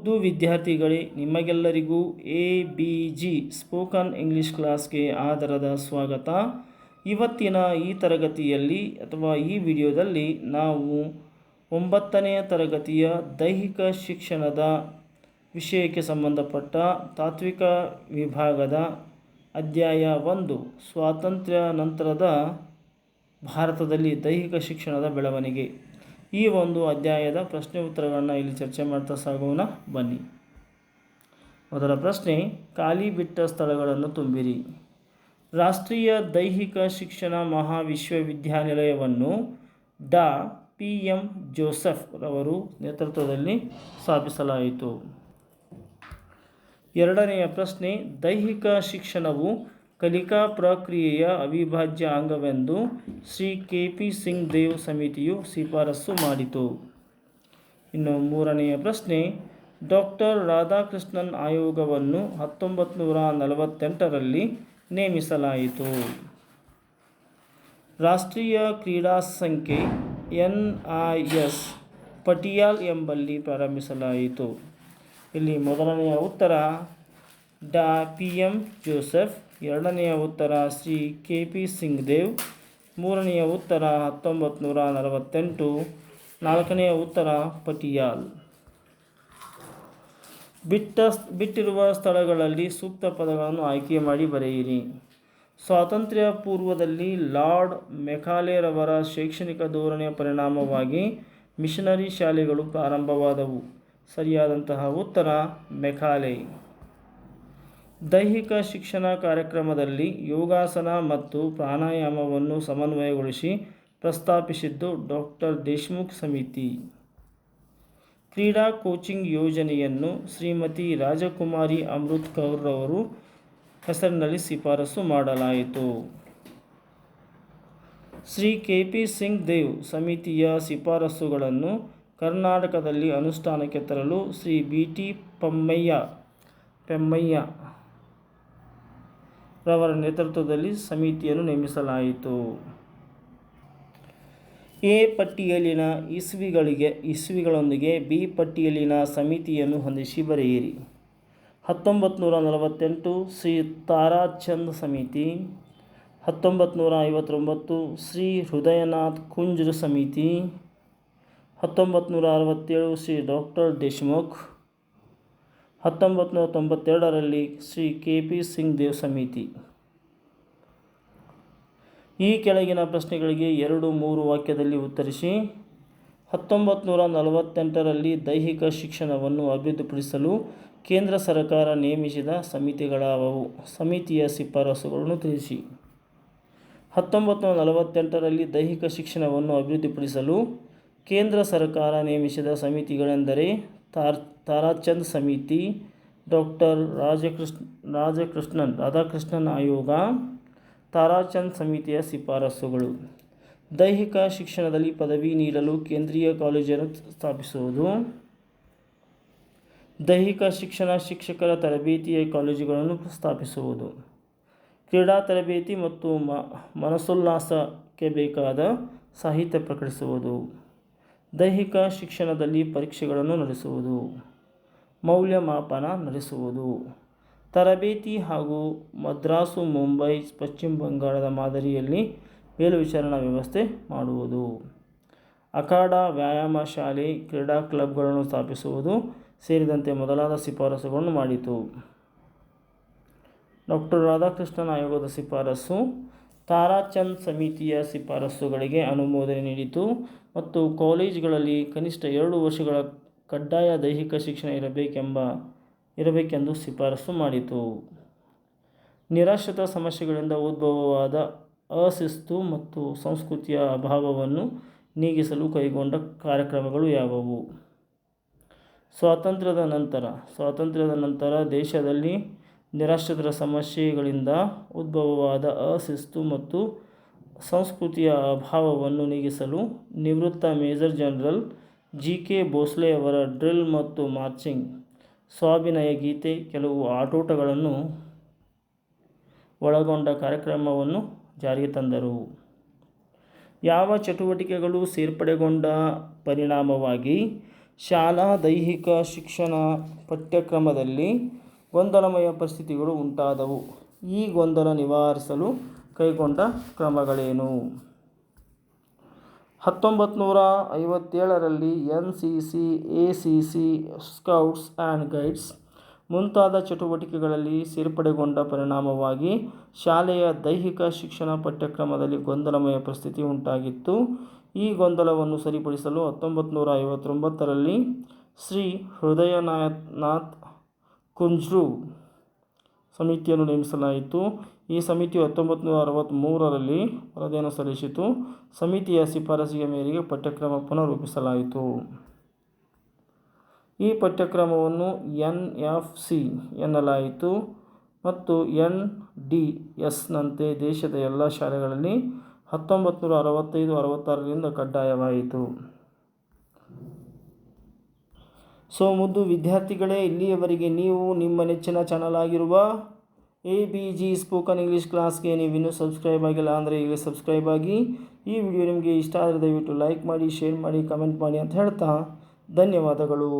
ಇದು ವಿದ್ಯಾರ್ಥಿಗಳೇ, ನಿಮಗೆಲ್ಲರಿಗೂ A B G spoken English ಕ್ಲಾಸ್ಗೆ ಆದರದ ಸ್ವಾಗತ. ಇವತ್ತಿನ ಈ ತರಗತಿಯಲ್ಲಿ ಅಥವಾ ಈ ವಿಡಿಯೋದಲ್ಲಿ ನಾವು ಒಂಬತ್ತನೆಯ ತರಗತಿಯ ದೈಹಿಕ ಶಿಕ್ಷಣದ ವಿಷಯಕ್ಕೆ ಸಂಬಂಧಪಟ್ಟ ತಾತ್ವಿಕ ವಿಭಾಗದ ಅಧ್ಯಾಯ ಒಂದು, ಸ್ವಾತಂತ್ರ್ಯ ನಂತರದ ಭಾರತದಲ್ಲಿ ದೈಹಿಕ ಶಿಕ್ಷಣದ ಬೆಳವಣಿಗೆ. ಈ ಒಂದು ಅಧ್ಯಾಯದ ಪ್ರಶ್ನೆ ಉತ್ತರಗಳನ್ನು ಇಲ್ಲಿ ಚರ್ಚೆ ಮಾಡ್ತಾ ಸಾಗೋಣ, ಬನ್ನಿ. ಮೊದಲ ಪ್ರಶ್ನೆ, ಖಾಲಿ ಬಿಟ್ಟ ಸ್ಥಳಗಳನ್ನು ತುಂಬಿರಿ. ರಾಷ್ಟ್ರೀಯ ದೈಹಿಕ ಶಿಕ್ಷಣ ಮಹಾವಿಶ್ವವಿದ್ಯಾನಿಲಯವನ್ನು ಡಾ. ಪಿ. ಎಂ. ಜೋಸೆಫ್ ರವರು ನೇತೃತ್ವದಲ್ಲಿ ಸ್ಥಾಪಿಸಲಾಯಿತು. ಎರಡನೆಯ ಪ್ರಶ್ನೆ, ದೈಹಿಕ ಶಿಕ್ಷಣವು ಕಲಿಕಾ ಪ್ರಕ್ರಿಯೆಯ ಅವಿಭಾಜ್ಯ ಅಂಗವೆಂದು ಶ್ರೀ ಕೆ ಪಿ ಸಿಂಗ್ ದೇವ್ ಸಮಿತಿಯು ಶಿಫಾರಸು ಮಾಡಿತು. ಇನ್ನು ಮೂರನೆಯ ಪ್ರಶ್ನೆ, ಡಾಕ್ಟರ್ ರಾಧಾಕೃಷ್ಣನ್ ಆಯೋಗವನ್ನು ಹತ್ತೊಂಬತ್ತು ನೂರ ನಲವತ್ತೆಂಟರಲ್ಲಿ ನೇಮಿಸಲಾಯಿತು. ರಾಷ್ಟ್ರೀಯ ಕ್ರೀಡಾ ಸಂಖ್ಯೆ ಎನ್ ಐ ಎಸ್ ಪಟಿಯಾಲ್ ಎಂಬಲ್ಲಿ ಪ್ರಾರಂಭಿಸಲಾಯಿತು. ಇಲ್ಲಿ ಮೊದಲನೆಯ ಉತ್ತರ ಡಾ ಪಿ ಎಂ ಜೋಸೆಫ್ ಎರಡನೆಯ ಉತ್ತರ ಶ್ರೀ ಕೆ ಪಿ ಸಿಂಗ್ ದೇವ್, ಮೂರನೆಯ ಉತ್ತರ ಹತ್ತೊಂಬತ್ತು ನೂರ ನಲವತ್ತೆಂಟು, ನಾಲ್ಕನೆಯ ಉತ್ತರ ಪಟಿಯಾಲ್. ಬಿಟ್ಟ ಬಿಟ್ಟಿರುವ ಸ್ಥಳಗಳಲ್ಲಿ ಸೂಕ್ತ ಪದಗಳನ್ನು ಆಯ್ಕೆ ಮಾಡಿ ಬರೆಯಿರಿ. ಸ್ವಾತಂತ್ರ್ಯ ಪೂರ್ವದಲ್ಲಿ ಲಾರ್ಡ್ ಮೆಕಾಲೆರವರ ಶೈಕ್ಷಣಿಕ ಧೋರಣೆಯ ಪರಿಣಾಮವಾಗಿ ಮಿಷನರಿ ಶಾಲೆಗಳು ಪ್ರಾರಂಭವಾದವು. ಸರಿಯಾದಂತಹ ಉತ್ತರ ಮೆಕಾಲೆ. ದೈಹಿಕ ಶಿಕ್ಷಣ ಕಾರ್ಯಕ್ರಮದಲ್ಲಿ ಯೋಗಾಸನ ಮತ್ತು ಪ್ರಾಣಾಯಾಮವನ್ನು ಸಮನ್ವಯಗೊಳಿಸಿ ಪ್ರಸ್ತಾಪಿಸಿದ್ದು ಡಾಕ್ಟರ್ ದೇಶ್ಮುಖ್ ಸಮಿತಿ. ಕ್ರೀಡಾ ಕೋಚಿಂಗ್ ಯೋಜನೆಯನ್ನು ಶ್ರೀಮತಿ ರಾಜಕುಮಾರಿ ಅಮೃತ್ ಕೌರ್ರವರು ಹೆಸರಿನಲ್ಲಿ ಶಿಫಾರಸು ಮಾಡಲಾಯಿತು. ಶ್ರೀ ಕೆ ಪಿ ಸಿಂಗ್ ದೇವ್ ಸಮಿತಿಯ ಶಿಫಾರಸುಗಳನ್ನು ಕರ್ನಾಟಕದಲ್ಲಿ ಅನುಷ್ಠಾನಕ್ಕೆ ತರಲು ಶ್ರೀ ಬಿ ಟಿ ಪಮ್ಮಯ್ಯ, ಪೆಮ್ಮಯ್ಯ ರವರ ನೇತೃತ್ವದಲ್ಲಿ ಸಮಿತಿಯನ್ನು ನೇಮಿಸಲಾಯಿತು. ಎ ಪಟ್ಟಿಯಲ್ಲಿನ ಇಸ್ವಿಗಳಿಗೆ, ಇಸ್ವಿಗಳೊಂದಿಗೆ ಬಿ ಪಟ್ಟಿಯಲ್ಲಿನ ಸಮಿತಿಯನ್ನು ಹೊಂದಿಸಿ ಬರೆಯಿರಿ. ಹತ್ತೊಂಬತ್ತು ನೂರ ನಲವತ್ತೆಂಟು ಶ್ರೀ ತಾರಾಚಂದ್ ಸಮಿತಿ ಹತ್ತೊಂಬತ್ತು ನೂರ ಐವತ್ತೊಂಬತ್ತು ಶ್ರೀ ಹೃದಯನಾಥ್ ಕುಂಜ್ರ ಸಮಿತಿ ಹತ್ತೊಂಬತ್ತು ನೂರ ಅರವತ್ತೇಳು ಶ್ರೀ ಡಾಕ್ಟರ್ ದೇಶ್ಮುಖ್ ಹತ್ತೊಂಬತ್ತು ನೂರ ತೊಂಬತ್ತೆರಡರಲ್ಲಿ ಶ್ರೀ ಕೆ ಪಿ ಸಿಂಗ್ ದೇವ್ ಸಮಿತಿ ಈ ಕೆಳಗಿನ ಪ್ರಶ್ನೆಗಳಿಗೆ ಎರಡು ಮೂರು ವಾಕ್ಯದಲ್ಲಿ ಉತ್ತರಿಸಿ ಹತ್ತೊಂಬತ್ತು ನೂರ ನಲವತ್ತೆಂಟರಲ್ಲಿ ದೈಹಿಕ ಶಿಕ್ಷಣವನ್ನು ಅಭಿವೃದ್ಧಿಪಡಿಸಲು ಕೇಂದ್ರ ಸರ್ಕಾರ ನೇಮಿಸಿದ ಸಮಿತಿಗಳಾವವು. ಸಮಿತಿಯ ಶಿಫಾರಸುಗಳನ್ನು ತಿಳಿಸಿ. ಹತ್ತೊಂಬತ್ತು ನೂರ ನಲವತ್ತೆಂಟರಲ್ಲಿ ದೈಹಿಕ ಶಿಕ್ಷಣವನ್ನು ಅಭಿವೃದ್ಧಿಪಡಿಸಲು ಕೇಂದ್ರ ಸರ್ಕಾರ ನೇಮಿಸಿದ ಸಮಿತಿಗಳೆಂದರೆ ತಾರ್, ತಾರಾಚಂದ್ ಸಮಿತಿ ಡಾಕ್ಟರ್ ರಾಜಕೃಷ್ಣ, ರಾಜಕೃಷ್ಣನ್, ರಾಧಾಕೃಷ್ಣನ್ ಆಯೋಗ, ತಾರಾಚಂದ್ ಸಮಿತಿಯ ಶಿಫಾರಸುಗಳು. ದೈಹಿಕ ಶಿಕ್ಷಣದಲ್ಲಿ ಪದವಿ ನೀಡಲು ಕೇಂದ್ರೀಯ ಕಾಲೇಜನ್ನು ಸ್ಥಾಪಿಸುವುದು. ದೈಹಿಕ ಶಿಕ್ಷಣ ಶಿಕ್ಷಕರ ತರಬೇತಿಯ ಕಾಲೇಜುಗಳನ್ನು ಸ್ಥಾಪಿಸುವುದು. ಕ್ರೀಡಾ ತರಬೇತಿ ಮತ್ತು ಮನಸೋಲ್ಲಾಸಕ್ಕೆ ಬೇಕಾದ ಸಾಹಿತ್ಯ ಪ್ರಕಟಿಸುವುದು. ದೈಹಿಕ ಶಿಕ್ಷಣದಲ್ಲಿ ಪರೀಕ್ಷೆಗಳನ್ನು ನಡೆಸುವುದು, ಮೌಲ್ಯಮಾಪನ ನಡೆಸುವುದು. ತರಬೇತಿ ಹಾಗೂ ಮದ್ರಾಸು, ಮುಂಬೈ, ಪಶ್ಚಿಮ ಬಂಗಾಳದ ಮಾದರಿಯಲ್ಲಿ ಮೇಲ್ವಿಚಾರಣಾ ವ್ಯವಸ್ಥೆ ಮಾಡುವುದು. ಅಖಾಡ ವ್ಯಾಯಾಮ ಶಾಲೆ, ಕ್ರೀಡಾ ಕ್ಲಬ್ಗಳನ್ನು ಸ್ಥಾಪಿಸುವುದು ಸೇರಿದಂತೆ ಮೊದಲಾದ ಶಿಫಾರಸುಗಳನ್ನು ಮಾಡಿತು. ಡಾಕ್ಟರ್ ರಾಧಾಕೃಷ್ಣನ್ ಆಯೋಗದ ಶಿಫಾರಸು ತಾರಾಚಂದ್ ಸಮಿತಿಯ ಶಿಫಾರಸುಗಳಿಗೆ ಅನುಮೋದನೆ ನೀಡಿತು ಮತ್ತು ಕಾಲೇಜುಗಳಲ್ಲಿ ಕನಿಷ್ಠ ಎರಡು ವರ್ಷಗಳ ಕಡ್ಡಾಯ ದೈಹಿಕ ಶಿಕ್ಷಣ ಇರಬೇಕೆಂಬ, ಇರಬೇಕೆಂದು ಶಿಫಾರಸು ಮಾಡಿತು. ನಿರಾಶ್ರಿತ ಸಮಸ್ಯೆಗಳಿಂದ ಉದ್ಭವವಾದ ಅಶಿಸ್ತು ಮತ್ತು ಸಂಸ್ಕೃತಿಯ ಅಭಾವವನ್ನು ನೀಗಿಸಲು ಕೈಗೊಂಡ ಕಾರ್ಯಕ್ರಮಗಳು ಯಾವುವು? ಸ್ವಾತಂತ್ರ್ಯದ ನಂತರ ಸ್ವಾತಂತ್ರ್ಯದ ನಂತರ ದೇಶದಲ್ಲಿ ನಿರಾಶ್ರಿತರ ಸಮಸ್ಯೆಗಳಿಂದ ಉದ್ಭವವಾದ ಅಶಿಸ್ತು ಮತ್ತು ಸಂಸ್ಕೃತಿಯ ಅಭಾವವನ್ನು ನೀಗಿಸಲು ನಿವೃತ್ತ ಮೇಜರ್ ಜನರಲ್ ಜಿ ಕೆ ಭೋಸ್ಲೆಯವರ ಡ್ರಿಲ್ ಮತ್ತು ಮಾರ್ಚಿಂಗ್, ಸ್ವಾಭಿನಯ ಗೀತೆ, ಕೆಲವು ಆಟೋಟಗಳನ್ನು ಒಳಗೊಂಡ ಕಾರ್ಯಕ್ರಮವನ್ನು ಜಾರಿಗೆ ತಂದರು. ಯಾವ ಚಟುವಟಿಕೆಗಳು ಸೇರ್ಪಡೆಗೊಂಡ ಪರಿಣಾಮವಾಗಿ ಶಾಲಾ ದೈಹಿಕ ಶಿಕ್ಷಣ ಪಠ್ಯಕ್ರಮದಲ್ಲಿ ಗೊಂದಲಮಯ ಪರಿಸ್ಥಿತಿಗಳು ಉಂಟಾದವು. ಈ ಗೊಂದಲ ನಿವಾರಿಸಲು ಕೈಗೊಂಡ ಕ್ರಮಗಳೇನು? ಹತ್ತೊಂಬತ್ತು ನೂರ ಐವತ್ತೇಳರಲ್ಲಿ N C C, A C C, scouts and guides ಮುಂತಾದ ಚಟುವಟಿಕೆಗಳಲ್ಲಿ ಸೇರ್ಪಡೆಗೊಂಡ ಪರಿಣಾಮವಾಗಿ ಶಾಲೆಯ ದೈಹಿಕ ಶಿಕ್ಷಣ ಪಠ್ಯಕ್ರಮದಲ್ಲಿ ಗೊಂದಲಮಯ ಪರಿಸ್ಥಿತಿ ಉಂಟಾಗಿತ್ತು. ಈ ಗೊಂದಲವನ್ನು ಸರಿಪಡಿಸಲು ಹತ್ತೊಂಬತ್ತು ನೂರ ಐವತ್ತೊಂಬತ್ತರಲ್ಲಿ ಶ್ರೀ ಹೃದಯನಾಥ್ ಕುಂಜ್ರು ಸಮಿತಿಯನ್ನು ನೇಮಿಸಲಾಯಿತು. ಈ ಸಮಿತಿಯು ಹತ್ತೊಂಬತ್ತು ನೂರ ಅರವತ್ತ್ಮೂರರಲ್ಲಿ ವರದಿಯನ್ನು ಸಲ್ಲಿಸಿತು. ಸಮಿತಿಯ ಶಿಫಾರಸಿಗೆ ಮೇರೆಗೆ ಪಠ್ಯಕ್ರಮ ಪುನರ್ರೂಪಿಸಲಾಯಿತು ಈ ಪಠ್ಯಕ್ರಮವನ್ನು ಎನ್ ಎಫ್ ಸಿ ಎನ್ನಲಾಯಿತು ಮತ್ತು ಎನ್ ಡಿ ಎಸ್ನಂತೆ ದೇಶದ ಎಲ್ಲ ಶಾಲೆಗಳಲ್ಲಿ ಹತ್ತೊಂಬತ್ತು ನೂರ ಅರವತ್ತೈದು, ಅರವತ್ತಾರರಿಂದ ಕಡ್ಡಾಯವಾಯಿತು. ಸೊ ಮುದ್ದು ವಿದ್ಯಾರ್ಥಿಗಳೇ, ಇಲ್ಲಿಯವರೆಗೆ ನೀವು ನಿಮ್ಮ ನೆಚ್ಚಿನ ಚಾನಲ್ ಆಗಿರುವ A B G spoken English ಕ್ಲಾಸ್ಗೆ ನೀವು ಇನ್ನೂ ಸಬ್ಸ್ಕ್ರೈಬ್ ಆಗಿಲ್ಲ ಅಂದರೆ ಈಗ ಸಬ್ಸ್ಕ್ರೈಬ್ ಆಗಿ ಈ ವಿಡಿಯೋ ನಿಮಗೆ ಇಷ್ಟ ಆದರೆ ದಯವಿಟ್ಟು ಲೈಕ್ ಮಾಡಿ, ಶೇರ್ ಮಾಡಿ, ಕಮೆಂಟ್ ಮಾಡಿ ಅಂತ ಹೇಳ್ತಾ ಧನ್ಯವಾದಗಳು.